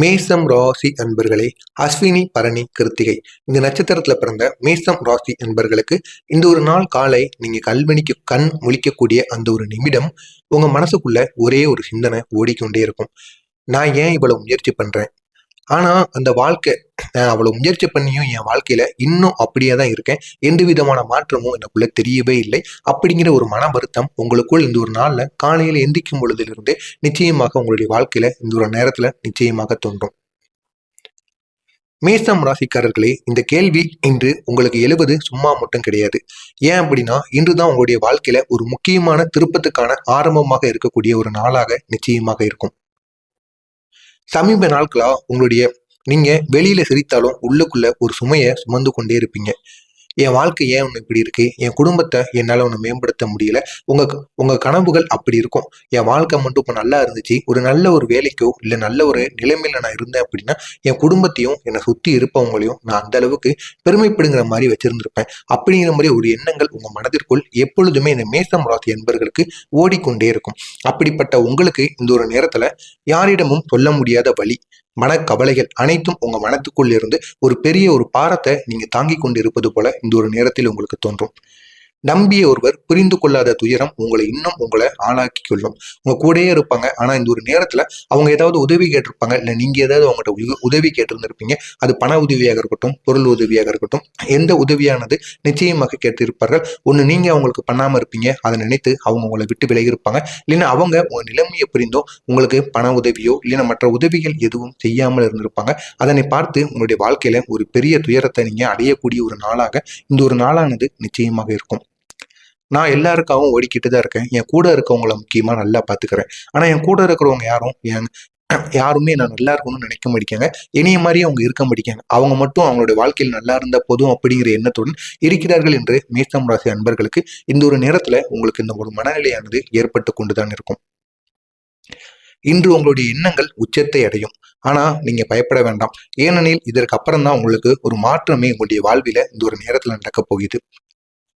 மேசம் ராசி அன்பர்களே அஸ்வினி பரணி கிருத்திகை. இந்த நட்சத்திரத்துல பிறந்த மேசம் ராசி அன்பர்களுக்கு இந்த ஒரு நாள் காலை நீங்க கல்வெனிக்கு கண் முழிக்கக்கூடிய அந்த ஒரு நிமிடம் உங்க மனசுக்குள்ள ஒரே ஒரு சிந்தனை ஓடிக்கொண்டே இருக்கும். நான் ஏன் இவ்வளவு முயற்சி பண்றேன்? ஆனால் அந்த வாழ்க்கை நான் அவ்வளோ முயற்சி பண்ணியும் என் வாழ்க்கையில் இன்னும் அப்படியே தான் இருக்கேன். எந்த விதமான மாற்றமும் எனக்குள்ளே தெரியவே இல்லை. அப்படிங்கிற ஒரு மன வருத்தம் உங்களுக்குள் இந்த ஒரு நாளில் காலையில் எந்திக்கும் பொழுதிலிருந்து நிச்சயமாக உங்களுடைய வாழ்க்கையில் இந்த ஒரு நேரத்தில் நிச்சயமாக தோன்றும். மேசம் ராசிக்காரர்களே இந்த கேள்வி இன்று உங்களுக்கு எழுவது சும்மா மட்டும் கிடையாது. ஏன் அப்படின்னா இன்றுதான் உங்களுடைய வாழ்க்கையில ஒரு முக்கியமான திருப்பத்துக்கான ஆரம்பமாக இருக்கக்கூடிய ஒரு நாளாக நிச்சயமாக இருக்கும். சமீப நாட்களா உங்களுடைய நீங்க வெளியில சிரித்தாலும் உள்ளுக்குள்ள ஒரு சுமையை சுமந்து கொண்டே இருப்பீங்க. என் வாழ்க்கை ஏன் ஒன்று இப்படி இருக்கு? என் குடும்பத்தை என்னால் ஒன்று மேம்படுத்த முடியல. உங்க உங்க கனவுகள் அப்படி இருக்கும். என் வாழ்க்கை மட்டும் இப்போ நல்லா இருந்துச்சு. ஒரு நல்ல ஒரு வேலைக்கோ இல்லை நல்ல ஒரு நிலைமையில நான் இருந்தேன் அப்படின்னா என் குடும்பத்தையும் என்னை சுற்றி இருப்பவங்களையும் நான் அந்த அளவுக்கு பெருமைப்படுங்கிற மாதிரி வச்சிருந்திருப்பேன். அப்படிங்கிற மாதிரி ஒரு எண்ணங்கள் உங்க மனதிற்குள் எப்பொழுதுமே இந்த மேசம் ராசி என்பர்களுக்கு ஓடிக்கொண்டே இருக்கும். அப்படிப்பட்ட உங்களுக்கு இந்த ஒரு நேரத்துல யாரிடமும் சொல்ல முடியாத வழி மனக்கவலைகள் அனைத்தும் உங்க மனத்துக்குள் இருந்து ஒரு பெரிய ஒரு பாரத்தை நீங்க தாங்கி கொண்டு இருப்பது போல இந்த ஒரு நேரத்தில் உங்களுக்கு தோன்றும். நம்பிய ஒருவர் புரிந்து கொள்ளாத துயரம் உங்களை இன்னும் உங்களை ஆளாக்கி கொள்ளும். உங்க கூடயே இருப்பாங்க. ஆனா இந்த ஒரு நேரத்துல அவங்க ஏதாவது உதவி கேட்டிருப்பாங்க. இல்ல நீங்க ஏதாவது அவங்ககிட்ட உ- உதவி கேட்டிருந்திருப்பீங்க. அது பண உதவியாக இருக்கட்டும் பொருள் உதவியாக இருக்கட்டும் எந்த உதவியானது நிச்சயமாக கேட்டிருப்பார்கள். ஒன்று நீங்க அவங்களுக்கு பண்ணாம இருப்பீங்க. அதை நினைத்து அவங்க உங்களை விட்டு விலகி இருப்பாங்க இல்லைன்னா அவங்க உங்க நிலைமையை புரிந்தோ உங்களுக்கு பண உதவியோ இல்லைன்னா மற்ற உதவிகள் எதுவும் செய்யாமல் இருந்திருப்பாங்க. அதனை பார்த்து உங்களுடைய வாழ்க்கையில ஒரு பெரிய துயரத்தை நீங்க அடையக்கூடிய ஒரு நாளாக இந்த ஒரு நாளானது நிச்சயமாக இருக்கும். நான் எல்லாருக்காகவும் ஓடிக்கிட்டு தான் இருக்கேன். என் கூட இருக்கவங்கள முக்கியமாக நல்லா பார்த்துக்கிறேன் ஆனால் என் கூட இருக்கிறவங்க யாரும் என் யாருமே நான் நல்லா இருக்கணும்னு நினைக்க மாட்டேங்க. இனிய மாதிரியே அவங்க இருக்க மாட்டேங்க. அவங்க மட்டும் அவங்களுடைய வாழ்க்கையில் நல்லா இருந்தா போதும் அப்படிங்கிற எண்ணத்துடன் இருக்கிறார்கள் என்று மேசம் ராசி அன்பர்களுக்கு இந்த ஒரு நேரத்துல உங்களுக்கு இந்த ஒரு மனநிலையானது ஏற்பட்டு கொண்டுதான் இருக்கும். இன்று உங்களுடைய எண்ணங்கள் உச்சத்தை அடையும். ஆனால் நீங்கள் பயப்பட வேண்டாம். ஏனெனில் இதற்கு அப்புறம் தான் உங்களுக்கு ஒரு மாற்றமே உங்களுடைய வாழ்வில் இந்த ஒரு நேரத்தில் நடக்க போகுது.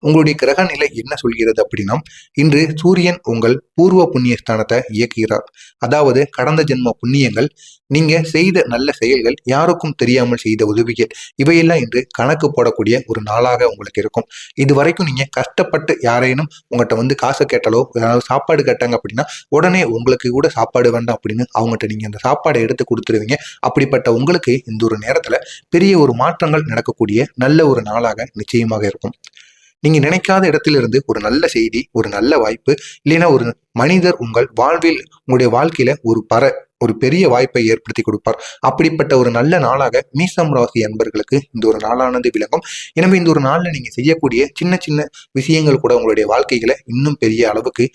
உங்களுடைய கிரக நிலை என்ன சொல்கிறது அப்படின்னா இன்று சூரியன் உங்கள் பூர்வ புண்ணிய ஸ்தானத்தை இயக்குகிறார். அதாவது கடந்த ஜென்ம புண்ணியங்கள் நீங்க செய்த நல்ல செயல்கள் யாருக்கும் தெரியாமல் செய்த உதவிகள். இவையெல்லாம் இன்று கணக்கு போடக்கூடிய ஒரு நாளாக உங்களுக்கு இருக்கும். இது வரைக்கும் நீங்க கஷ்டப்பட்டு யாரேனும் உங்கள்கிட்ட வந்து காசு கேட்டாலோ ஏதாவது சாப்பாடு கேட்டாங்க அப்படின்னா உடனே உங்களுக்கு கூட சாப்பாடு வேண்டாம் அப்படின்னு அவங்ககிட்ட நீங்க அந்த சாப்பாடை எடுத்து கொடுத்துருவீங்க. அப்படிப்பட்ட உங்களுக்கு இந்த ஒரு நேரத்துல பெரிய ஒரு மாற்றங்கள் நடக்கக்கூடிய நல்ல ஒரு நாளாக நிச்சயமாக இருக்கும். நீங்க நினைக்காத இடத்திலிருந்து ஒரு நல்ல செய்தி ஒரு நல்ல வாய்ப்பு இல்லைன்னா ஒரு மனிதர் உங்கள் வாழ்வில் உங்களுடைய வாழ்க்கையில ஒரு பர ஒரு பெரிய வாய்ப்பை ஏற்படுத்தி கொடுப்பார். அப்படிப்பட்ட ஒரு நல்ல நாளாக மீசம் ராசி அன்பர்களுக்கு இந்த ஒரு நாளானது விளங்கும். எனவே இந்த ஒரு நாளில் நீங்க செய்யக்கூடிய சின்ன சின்ன விஷயங்கள் கூட உங்களுடைய வாழ்க்கைகளை இன்னும் பெரிய அளவுக்கு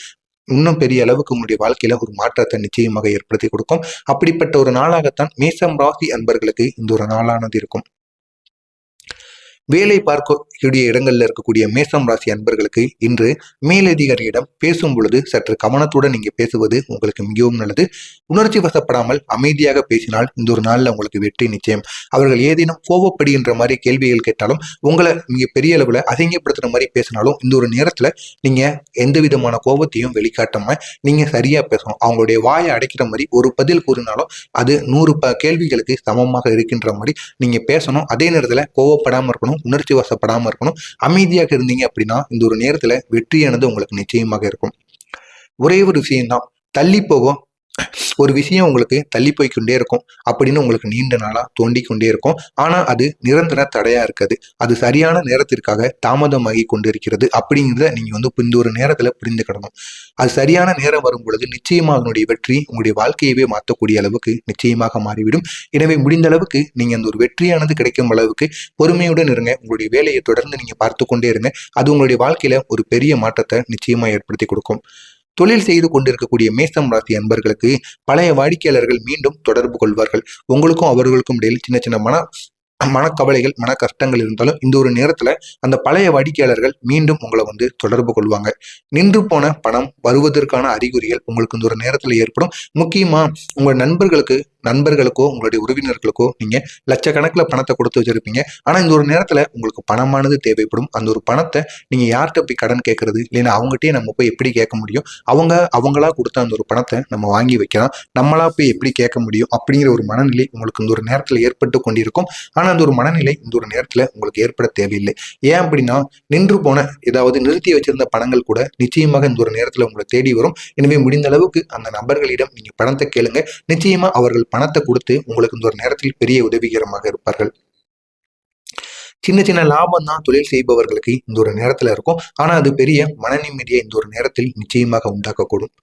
இன்னும் பெரிய அளவுக்கு உங்களுடைய வாழ்க்கையில ஒரு மாற்றத்தை நிச்சயமாக ஏற்படுத்தி கொடுக்கும். அப்படிப்பட்ட ஒரு நாளாகத்தான் மேசம் ராசி அன்பர்களுக்கு இந்த ஒரு நாளானது இருக்கும். வேலை பார்க்கக்கூடிய இடங்களில் இருக்கக்கூடிய மேசம் ராசி அன்பர்களுக்கு இன்று மேலதிகாரியிடம் பேசும் பொழுது சற்று கவனத்துடன் நீங்க பேசுவது உங்களுக்கு மிகவும் நல்லது. உணர்ச்சி வசப்படாமல் அமைதியாக பேசினால் இந்த ஒரு நாளில் உங்களுக்கு வெற்றி நிச்சயம். அவர்கள் ஏதேனும் கோவப்படுகின்ற மாதிரி கேள்விகள் கேட்டாலும் உங்களை மிக பெரிய அளவில் அசிங்கப்படுத்துற மாதிரி பேசினாலும் இந்த ஒரு நேரத்தில் நீங்கள் எந்த விதமான கோபத்தையும் வெளிக்காட்டாமல் நீங்கள் சரியாக பேசணும். அவங்களுடைய வாயை அடைக்கிற மாதிரி ஒரு பதில் கூறினாலும் அது நூறு ப கேள்விகளுக்கு சமமாக இருக்கின்ற மாதிரி நீங்கள் பேசணும். அதே நேரத்தில் கோவப்படாமல் இருக்கணும். உணர்ச்சி வசப்படாமல் இருக்கணும். அமைதியாக இருந்தீங்க அப்படின்னா இந்த ஒரு நேரத்துல வெற்றியானது உங்களுக்கு நிச்சயமாக இருக்கும். ஒரே ஒரு விஷயம்தான். தள்ளி போகும் ஒரு விஷயம் உங்களுக்கு தள்ளி போய் கொண்டே இருக்கும். அப்படின்னு உங்களுக்கு நீண்ட நாளா தோண்டி கொண்டே இருக்கும். ஆனா அது நிரந்தர தடையா இருக்காது. அது சரியான நேரத்திற்காக தாமதமாகி கொண்டிருக்கிறது அப்படிங்கிறத நீங்க வந்து இந்த ஒரு நேரத்துல புரிந்துக்கிடணும் அது சரியான நேரம் வரும் பொழுது நிச்சயமாக அதனுடைய வெற்றி உங்களுடைய வாழ்க்கையவே மாற்றக்கூடிய அளவுக்கு நிச்சயமாக மாறிவிடும். எனவே முடிந்த அளவுக்கு நீங்க அந்த ஒரு வெற்றியானது கிடைக்கும் அளவுக்கு பொறுமையுடன் இருங்க. உங்களுடைய வேலையை தொடர்ந்து நீங்க பார்த்து கொண்டே இருங்க. அது உங்களுடைய வாழ்க்கையில ஒரு பெரிய மாற்றத்தை நிச்சயமா ஏற்படுத்தி கொடுக்கும். தொழில் செய்து கொண்டிருக்கக்கூடிய மேசம் ராசி அன்பர்களுக்கு பழைய வாடிக்கையாளர்கள் மீண்டும் தொடர்பு கொள்வார்கள். உங்களுக்கும் அவர்களுக்கும் இடையில் சின்ன சின்ன மன மனக்கவலைகள் மன கஷ்டங்கள் இருந்தாலும் இந்த ஒரு நேரத்துல அந்த பழைய வாடிக்கையாளர்கள் மீண்டும் உங்களை வந்து தொடர்பு கொள்வாங்க. நின்று போன பணம் வருவதற்கான அறிகுறிகள் உங்களுக்கு இந்த ஒரு நேரத்துல ஏற்படும். முக்கியமா உங்க நண்பர்களுக்கு நண்பர்களுக்கோ உங்களுடைய உறவினர்களுக்கோ நீங்கள் லட்சக்கணக்கில் பணத்தை கொடுத்து வச்சிருப்பீங்க. ஆனால் இந்த ஒரு நேரத்தில் உங்களுக்கு பணமானது தேவைப்படும். அந்த ஒரு பணத்தை நீங்கள் யார்கிட்ட போய் கடன் கேட்கறது இல்லைன்னா அவங்ககிட்டயே நம்ம போய் எப்படி கேட்க முடியும்? அவங்க அவங்களா கொடுத்த அந்த ஒரு பணத்தை நம்ம வாங்கி வைக்கலாம். நம்மளா போய் எப்படி கேட்க முடியும்? அப்படிங்கிற ஒரு மனநிலை உங்களுக்கு இந்த ஒரு நேரத்தில் ஏற்பட்டு கொண்டிருக்கும். ஆனால் அந்த ஒரு மனநிலை இந்த ஒரு நேரத்தில் உங்களுக்கு ஏற்பட தேவையில்லை. ஏன் அப்படின்னா நின்று போன ஏதாவது நிறுத்தி வச்சிருந்த பணங்கள் கூட நிச்சயமாக இந்த ஒரு நேரத்தில் உங்களை தேடி வரும். எனவே முடிந்த அளவுக்கு அந்த நபர்களிடம் நீங்கள் பணத்தை கேளுங்க. நிச்சயமாக அவர்கள் பணத்தை கொடுத்து உங்களுக்கு இந்த ஒரு நேரத்தில் பெரிய உதவிகரமாக இருப்பார்கள். சின்ன சின்ன லாபம் தான் தொழில் செய்பவர்களுக்கு இந்த ஒரு நேரத்துல இருக்கும். ஆனா அது பெரிய மன நிம்மதியை இந்த ஒரு நேரத்தில் நிச்சயமாக உண்டாக்கக்கூடும்.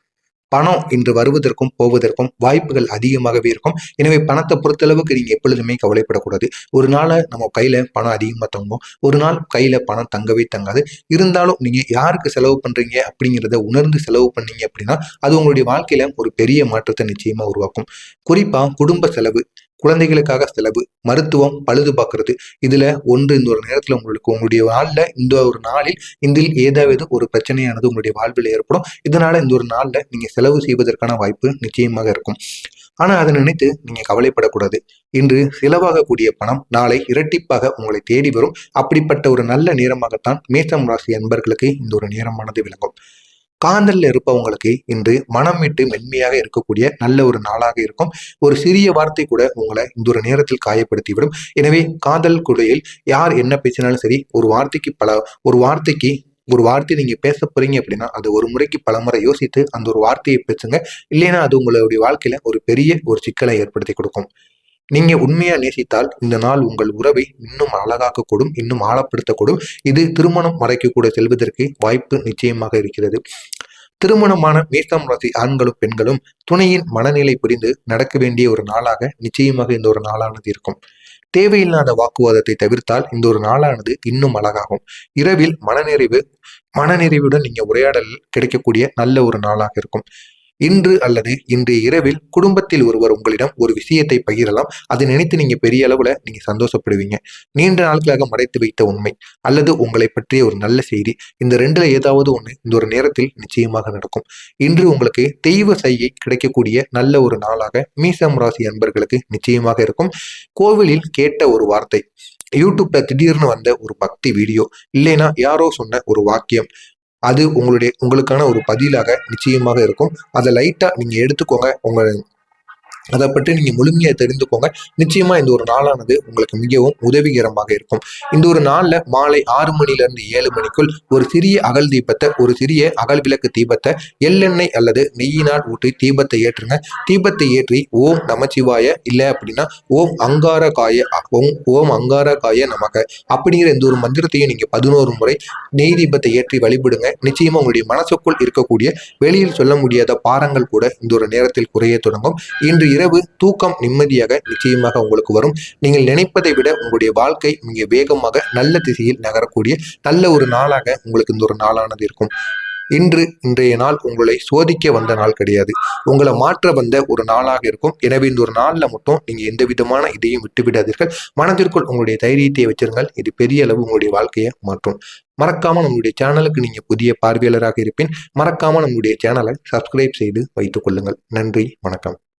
பணம் இன்று வருவதற்கும் போவதற்கும் வாய்ப்புகள் அதிகமாகவே இருக்கும். எனவே பணத்தை பொறுத்தளவுக்கு நீங்க எப்பொழுதுமே கவலைப்படக்கூடாது. ஒரு நாளை நம்ம கையில பணம் அதிகமாக தங்கும் ஒரு நாள் கையில பணம் தங்கவே தங்காது. இருந்தாலும் நீங்க யாருக்கு செலவு பண்றீங்க அப்படிங்கிறத உணர்ந்து செலவு பண்ணீங்க அப்படின்னா அது உங்களுடைய வாழ்க்கையில ஒரு பெரிய மாற்றத்தை நிச்சயமா உருவாக்கும். குறிப்பா குடும்ப செலவு. குழந்தைகளுக்காக செலவு மருத்துவம் பழுது பார்க்கறது. இதுல ஒன்று இந்த ஒரு நேரத்துல உங்களுக்கு உங்களுடைய வாழ்ல இந்த ஒரு நாளில் இதில் ஏதாவது ஒரு பிரச்சனையானது உங்களுடைய வாழ்வில் ஏற்படும். இதனால இந்த ஒரு நாள்ல நீங்க செலவு செய்வதற்கான வாய்ப்பு நிச்சயமாக இருக்கும். ஆனா அதை நினைத்து நீங்க கவலைப்படக்கூடாது. இன்று செலவாகக்கூடிய பணம் நாளை இரட்டிப்பாக உங்களை தேடி வரும். அப்படிப்பட்ட ஒரு நல்ல நேரமாகத்தான் மேசம் ராசி அன்பர்களுக்கு இந்த ஒரு நேரமானது விளங்கும். காதலில் இருப்பவங்களுக்கு இன்று மனம் விட்டு மென்மையாக இருக்கக்கூடிய நல்ல ஒரு நாளாக இருக்கும். ஒரு சிறிய வார்த்தை கூட உங்களை இந்த ஒரு நேரத்தில் காயப்படுத்திவிடும். எனவே காதல் குடையில் யார் என்ன பேசினாலும் சரி ஒரு வார்த்தைக்கு பல ஒரு வார்த்தைக்கு ஒரு வார்த்தை நீங்கள் பேச போறீங்க அப்படின்னா அது ஒரு முறைக்கு பல முறை யோசித்து அந்த ஒரு வார்த்தையை பேசுங்க. இல்லைன்னா அது உங்களுடைய வாழ்க்கையில ஒரு பெரிய ஒரு சிக்கலை ஏற்படுத்தி கொடுக்கும். நீங்க உண்மையா நேசித்தால் இந்த நாள் உங்கள் உறவை இன்னும் அழகாக்கக்கூடும் இன்னும் ஆழப்படுத்தக்கூடும். இது திருமணம் வரைக்கு கூட செல்வதற்கு வாய்ப்பு நிச்சயமாக இருக்கிறது. திருமணமான மேசம் ராசி ஆண்களும் பெண்களும் துணையின் மனநிலை புரிந்து நடக்க வேண்டிய ஒரு நாளாக நிச்சயமாக இந்த ஒரு நாளானது இருக்கும். தேவையில்லாத வாக்குவாதத்தை தவிர்த்தால் இந்த ஒரு நாளானது இன்னும் அழகாகும். இரவில் மனநிறைவு மனநிறைவுடன் நீங்க உரையாடல் கிடைக்கக்கூடிய நல்ல ஒரு நாளாக இருக்கும். இன்று அல்லது இன்றைய இரவில் குடும்பத்தில் ஒருவர் உங்களிடம் ஒரு விஷயத்தை பகிரலாம். அதை நினைத்து நீங்க பெரிய அளவுல நீங்க சந்தோஷப்படுவீங்க. நீண்ட நாட்களாக மறைத்து வைத்த உண்மை அல்லது உங்களை பற்றிய ஒரு நல்ல செய்தி. இந்த ரெண்டுல ஏதாவது ஒண்ணு இந்த ஒரு நேரத்தில் நிச்சயமாக நடக்கும். இன்று உங்களுக்கு தெய்வ சையை கிடைக்கக்கூடிய நல்ல ஒரு நாளாக மீசம் ராசி அன்பர்களுக்கு நிச்சயமாக இருக்கும். கோவிலில் கேட்ட ஒரு வார்த்தை யூடியூப்ல திடீர்னு வந்த ஒரு பக்தி வீடியோ இல்லைன்னா யாரோ சொன்ன ஒரு வாக்கியம் அது உங்களுடைய உங்களுக்கான ஒரு பதிலாக நிச்சயமாக இருக்கும். அதை லைட்டாக நீங்கள் எடுத்துக்கோங்க. உங்கள் அதை பற்றி நீங்க முழுமையா தெரிந்துக்கோங்க. நிச்சயமா இந்த ஒரு நாளானது உங்களுக்கு மிகவும் உதவிகரமாக இருக்கும். இந்த ஒரு நாள்ல மாலை ஆறு மணில இருந்து ஏழு மணிக்குள் ஒரு சிறிய அகல் தீபத்தை ஒரு சிறிய அகல் விளக்கு தீபத்தை எள்ளெண்ணெய் அல்லது நெய்யினால் ஊற்றி தீபத்தை ஏற்றுங்க. தீபத்தை ஏற்றி ஓம் நமச்சிவாய இல்லை அப்படின்னா ஓம் அங்கார காய ஓம் ஓம் அங்கார காய நமக அப்படிங்கிற இந்த ஒரு மந்திரத்தையும் நீங்க பதினோரு முறை நெய் தீபத்தை ஏற்றி வழிபடுங்க. நிச்சயமா உங்களுடைய மனசுக்குள் இருக்கக்கூடிய வெளியில் சொல்ல முடியாத பாரங்கள் கூட இந்த ஒரு நேரத்தில் குறைய தொடங்கும். இன்று இரவு தூக்கம் நிம்மதியாக நிச்சயமாக உங்களுக்கு வரும். நீங்கள் நினைப்பதை விட உங்களுடைய வாழ்க்கை மிக வேகமாக நல்ல திசையில் நகரக்கூடிய நல்ல ஒரு நாளாக உங்களுக்கு இந்த ஒரு நாளானது இருக்கும். இன்று இன்றைய நாள் உங்களை சோதிக்க வந்த நாள் கிடையாது. உங்களை மாற்ற வந்த ஒரு நாளாக இருக்கும். எனவே இந்த ஒரு நாளில் மட்டும் நீங்கள் எந்த விதமான இதையும் விட்டுவிடாதீர்கள் மனதிற்குள் உங்களுடைய தைரியத்தை வச்சிருங்கள். இது பெரிய அளவு உங்களுடைய வாழ்க்கையை மாற்றும். மறக்காமல் உங்களுடைய சேனலுக்கு நீங்கள் புதிய பார்வையாளராக இருப்பின் மறக்காமல் நம்முடைய சேனலை சப்ஸ்கிரைப் செய்து வைத்துக் கொள்ளுங்கள். நன்றி வணக்கம்.